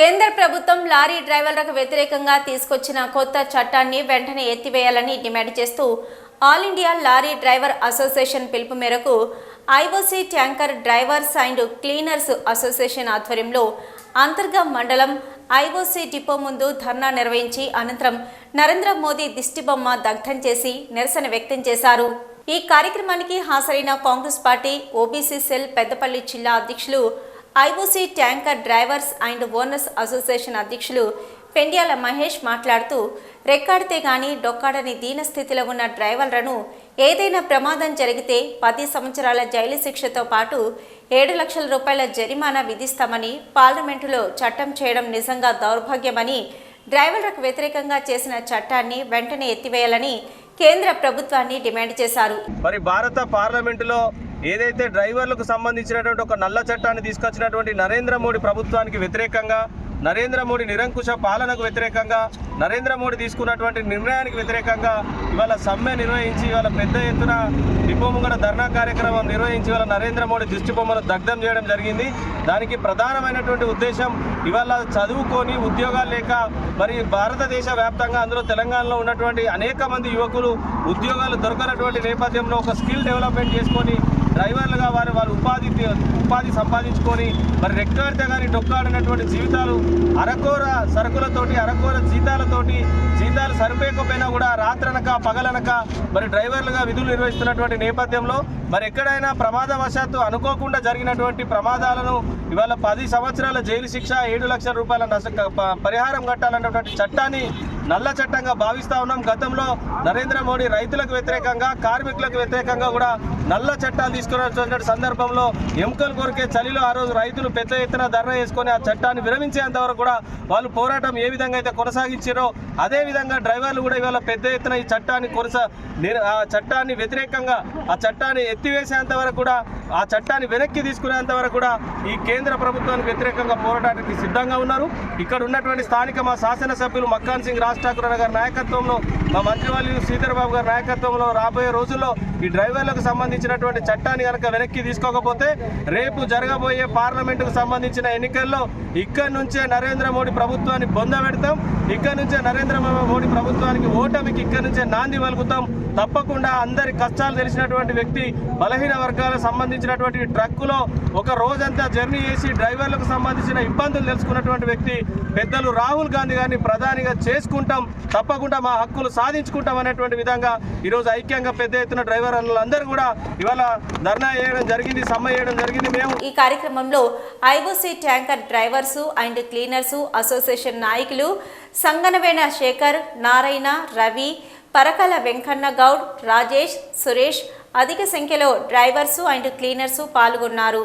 కేంద్ర ప్రభుత్వం లారీ డ్రైవర్లకు వ్యతిరేకంగా తీసుకొచ్చిన కొత్త చట్టాన్ని వెంటనే ఎత్తివేయాలని డిమాండ్ చేస్తూ all India lorry driver association పిలుపు మేరకు IOC tanker drivers and cleaners association ఆధ్వర్యంలో అంతర్గం మండలం ఐఓసీ డిపో ముందు ధర్నా నిర్వహించి అనంతరం నరేంద్ర మోదీ దిష్టిబొమ్మ దగ్ధం చేసి నిరసన వ్యక్తం చేశారు. ఈ కార్యక్రమానికి హాజరైన Congress party OBC cell Peddapalli జిల్లా అధ్యక్షులు IOC tanker drivers and owners association అధ్యక్షులు పెండ్యాల మహేష్ మాట్లాడుతూ రెక్కాడితే గాని డొక్కాడని దీన స్థితిలో ఉన్న డ్రైవర్లను ఏదైనా ప్రమాదం జరిగితే పది సంవత్సరాల జైలు శిక్షతో పాటు ఏడు లక్షల రూపాయల జరిమానా విధిస్తామని పార్లమెంటులో చట్టం చేయడం నిజంగా దౌర్భాగ్యమని డ్రైవర్లకు వ్యతిరేకంగా చేసిన చట్టాన్ని వెంటనే ఎత్తివేయాలని కేంద్ర ప్రభుత్వాన్ని డిమాండ్ చేశారు. మరి భారత పార్లమెంటులో ఏదైతే డ్రైవర్లకు సంబంధించినటువంటి ఒక నల్ల చట్టాన్ని తీసుకొచ్చినటువంటి నరేంద్ర మోడీ ప్రభుత్వానికి వ్యతిరేకంగా నరేంద్ర మోడీ నిరంకుశ పాలనకు వ్యతిరేకంగా నరేంద్ర మోడీ తీసుకున్నటువంటి నిర్ణయానికి వ్యతిరేకంగా ఇవాళ సమ్మె నిర్వహించి ఇవాళ పెద్ద ఎత్తున విపోముగడ ధర్నా కార్యక్రమం నిర్వహించి ఇవాళ నరేంద్ర మోడీ దిష్టి బొమ్మను దగ్ధం చేయడం జరిగింది. దానికి ప్రధానమైనటువంటి ఉద్దేశం ఇవాళ చదువుకొని ఉద్యోగాలు లేక మరి భారతదేశ వ్యాప్తంగా అందులో తెలంగాణలో ఉన్నటువంటి అనేక మంది యువకులు ఉద్యోగాలు దొరకనటువంటి నేపథ్యంలో ఒక స్కిల్ డెవలప్మెంట్ చేసుకొని డ్రైవర్లుగా వారు వారు ఉపాధి ఉపాధి సంపాదించుకొని మరి రెక్కాడితే కానీ డొక్కాడినటువంటి జీవితాలు అరకోర సరుకులతోటి అరకోర జీతాలతోటి జీతాలు సరిపోయకపోయినా కూడా రాత్రనక పగలనక మరి డ్రైవర్లుగా విధులు నిర్వహిస్తున్నటువంటి నేపథ్యంలో మరి ఎక్కడైనా ప్రమాదవశాత్తు అనుకోకుండా జరిగినటువంటి ప్రమాదాలను ఇవాళ పది సంవత్సరాల జైలు శిక్ష ఏడు లక్షల రూపాయల నష్ట పరిహారం కట్టాలన్నటువంటి చట్టాన్ని నల్ల చట్టంగా భావిస్తా ఉన్నాం. గతంలో నరేంద్ర మోడీ రైతులకు వ్యతిరేకంగా కార్మికులకు వ్యతిరేకంగా కూడా నల్ల చట్టాలు తీసుకున్నటువంటి సందర్భంలో ఎముకలు కొరికే చలిలో ఆ రోజు రైతులు పెద్ద ఎత్తున ధర్నా చేసుకొని ఆ చట్టాన్ని విరమించేంత వరకు కూడా వాళ్ళు పోరాటం ఏ విధంగా అయితే కొనసాగించారో అదే విధంగా డ్రైవర్లు కూడా ఇవాళ పెద్ద ఎత్తున ఈ చట్టాన్ని కొనసా ఆ చట్టాన్ని వ్యతిరేకంగా ఆ చట్టాన్ని ఎత్తివేసేంత వరకు కూడా ఆ చట్టాన్ని వెనక్కి తీసుకునేంత వరకు కూడా ఈ కేంద్ర ప్రభుత్వానికి వ్యతిరేకంగా పోరాటానికి సిద్ధంగా ఉన్నారు. ఇక్కడ ఉన్నటువంటి స్థానిక మా శాసనసభ్యులు మక్కాన్ సింగ్ రాజ్ ఠాకూర్ అన్న గారి నాయకత్వంలో మా మంత్రివర్యులు శ్రీధర్ బాబు గారి నాయకత్వంలో రాబోయే రోజుల్లో ఈ డ్రైవర్లకు సంబంధించినటువంటి చట్టాన్ని కనుక వెనక్కి తీసుకోకపోతే రేపు జరగబోయే పార్లమెంటుకు సంబంధించిన ఎన్నికల్లో ఇక్కడి నుంచే నరేంద్ర మోడీ ప్రభుత్వాన్ని బొందబెడతాం ఇక్కడి నుంచే నరేంద్ర మోడీ ప్రభుత్వానికి ఓటమికి ఇక్కడి నుంచే నాంది పలుకుతాం తప్పకుండా అందరి కష్టాలు తెలిసినటువంటి వ్యక్తి బలహీన వర్గాలకు సంబంధించినటువంటి ట్రక్కులో ఒక రోజంతా జర్నీ చేసి డ్రైవర్లకు సంబంధించిన ఇబ్బందులు తెలుసుకున్నటువంటి వ్యక్తి పెద్దలు రాహుల్ గాంధీ గారిని ప్రధానిగా చేసుకుంటాం తప్పకుండా మా హక్కులు సాధించుకుంటాం అనేటువంటి విధంగా ఈరోజు ఐక్యంగా పెద్ద ఎత్తున డ్రైవర్ అందరూ కూడా ఇవాళ ధర్నా చేయడం జరిగింది సమ్మె చేయడం జరిగింది. మేము ఈ కార్యక్రమంలో IOC tanker drivers and cleaners association నాయకులు సంగనవేణ శేఖర్ నారాయణ రవి పరకల వెంకన్న గౌడ్ రాజేష్ సురేష్ అధిక సంఖ్యలో డ్రైవర్సు అండ్ క్లీనర్సు పాల్గొన్నారు.